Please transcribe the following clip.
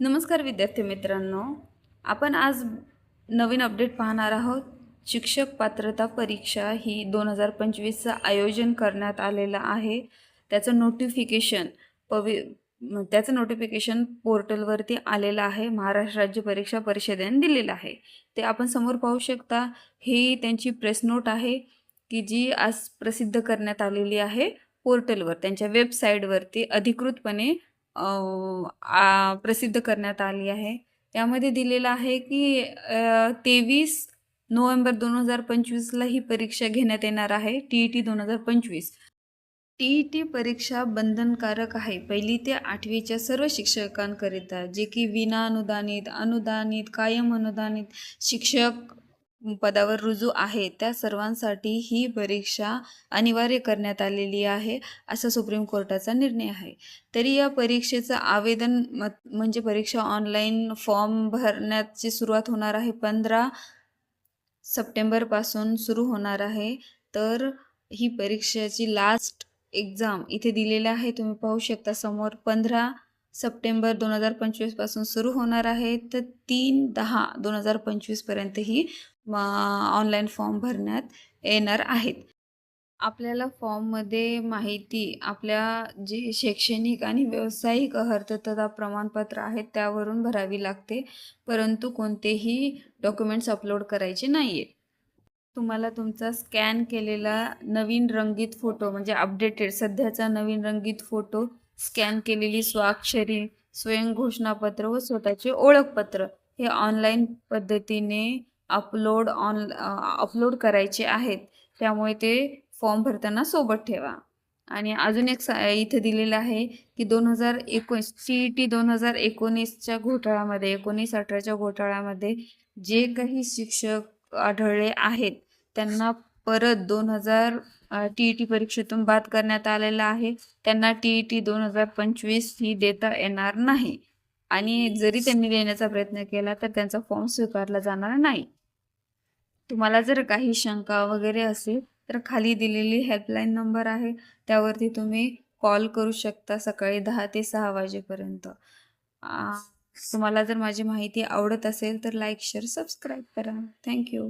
नमस्कार विद्यार्थी मित्रांनो. आपण आज नवीन अपडेट पाहणार आहोत. शिक्षक पात्रता परीक्षा ही दोन हजार पंचवीसचं आयोजन करण्यात आलेलं आहे. त्याचं नोटिफिकेशन पवि त्याचं नोटिफिकेशन पोर्टलवरती आलेलं आहे. महाराष्ट्र राज्य परीक्षा परिषदेने दिलेलं आहे. ते आपण समोर पाहू शकता. ही त्यांची प्रेस नोट आहे की जी आज प्रसिद्ध करण्यात आलेली आहे. पोर्टलवर त्यांच्या वेबसाईटवरती अधिकृतपणे प्रसिद्ध करण्यात आली आहे. यामध्ये दिलेलं आहे की तेवीस नोव्हेंबर दोन हजार पंचवीसला ही परीक्षा घेण्यात येणार आहे टी ई टी दोन हजार पंचवीस. टी ई टी परीक्षा बंधनकारक आहे. पहिली ते आठवीच्या सर्व शिक्षकांकरिता जे की विना अनुदानित अनुदानित कायम अनुदानित शिक्षक पदावर रुजू आहे. त्या सर्वांसाठी ही परीक्षा अनिवार्य करण्यात आलेली आहे असा सुप्रीम कोर्टाचा निर्णय आहे. तरी या परीक्षेचं आवेदन म्हणजे परीक्षा ऑनलाईन फॉर्म भरण्याची सुरुवात होणार आहे. पंधरा सप्टेंबरपासून सुरू होणार आहे. तर ही परीक्षेची लास्ट एक्झाम इथे दिलेली आहे. तुम्ही पाहू शकता समोर पंधरा सप्टेंबर दोन हजार पंचवीसपासून सुरू होणार आहे. तर तीन दहा दोन हजार पंचवीसपर्यंत ही ऑनलाईन फॉर्म भरण्यात येणार आहेत. आपल्याला फॉर्ममध्ये माहिती आपल्या जे शैक्षणिक आणि व्यावसायिक अर्हता प्रमाणपत्र आहेत त्यावरून भरावी लागते परंतु कोणतेही डॉक्युमेंट्स अपलोड करायचे नाही आहेत तुम्हाला तुमचा स्कॅन केलेला नवीन रंगीत फोटो म्हणजे अपडेटेड सध्याचा नवीन रंगीत फोटो स्कॅन केलेली स्वाक्षरी स्वयंघोषणापत्र व स्वतःचे ओळखपत्र हे ऑनलाईन पद्धतीने अपलोड ऑन अपलोड करायचे आहेत त्यामुळे ते फॉर्म भरताना सोबत ठेवा. आणि अजून एक सा दिलेलं आहे की दोन हजार एकोणीस टी ई टी दोन हजार एकोणीसच्या घोटाळ्यामध्ये एकोणीस अठराच्या घोटाळ्यामध्ये जे काही शिक्षक आढळले आहेत त्यांना परत दोन हजार टी ई टी परीक्षेतून बाद करण्यात आलेलं आहे. त्यांना टी ई टी दोन हजार पंचवीस ही देता येणार नाही. आणि जरी त्यांनी देण्याचा प्रयत्न केला तर त्यांचा फॉर्म स्वीकारला जाणार नाही. तुम्हाला जर काही शंका वगैरे असेल तर खाली दिलेली हेल्पलाईन नंबर आहे. त्यावरती तुम्ही कॉल करू शकता सकाळी दहा ते सहा वाजेपर्यंत. तुम्हाला जर माझी माहिती आवडत असेल तर लाईक शेअर सबस्क्राईब करा. Thank you